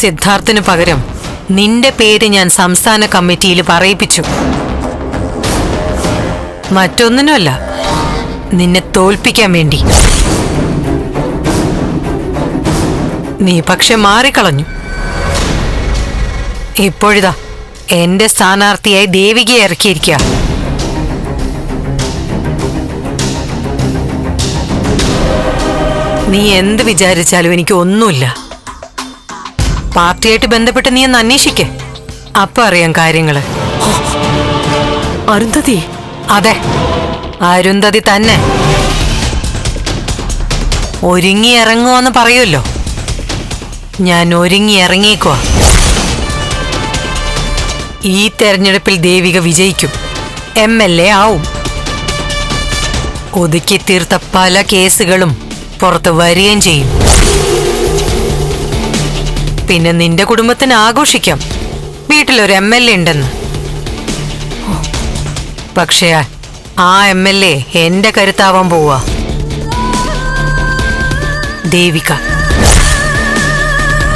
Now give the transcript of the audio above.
സിദ്ധാർത്ഥിന് പകരം നിന്റെ പേര് ഞാൻ സംസ്ഥാന കമ്മിറ്റിയിൽ പറയിപ്പിച്ചു. മറ്റൊന്നിനുമല്ല നിന്നെ തോൽപ്പിക്കാൻ വേണ്ടി. നീ പക്ഷെ മാറിക്കളഞ്ഞു. ഇപ്പോഴിതാ എന്റെ സ്ഥാനാർത്ഥിയായി ദേവികയെ ഇറക്കിയിരിക്കുക നീ എന്ത് വിചാരിച്ചാലും എനിക്ക് ഒന്നുമില്ല പാർട്ടിയായിട്ട് ബന്ധപ്പെട്ട് നീ ഒന്ന് അന്വേഷിക്കേ. അപ്പൊ അറിയാം കാര്യങ്ങൾ. അരുന്ധതി. അതെ. അരുന്ധതി തന്നെ. ഒരുങ്ങി ഇറങ്ങുവെന്ന് പറയുമല്ലോ ഞാൻ ഒരുങ്ങി ഇറങ്ങിയേക്കുവാ. ഈ തെരഞ്ഞെടുപ്പിൽ ദേവിക വിജയിക്കും. എം എൽ എ ആവും. ഒതുക്കി തീർത്ത പല കേസുകളും പുറത്ത് വരികയും ചെയ്യും. പിന്നെ നിന്റെ കുടുംബത്തിന് ആഘോഷിക്കാം. വീട്ടിലൊരു എം എൽ എ ഉണ്ടെന്ന്. പക്ഷേ ആ എം എൽ എ എന്റെ കരുത്താവാൻ പോവാ. ദേവിക.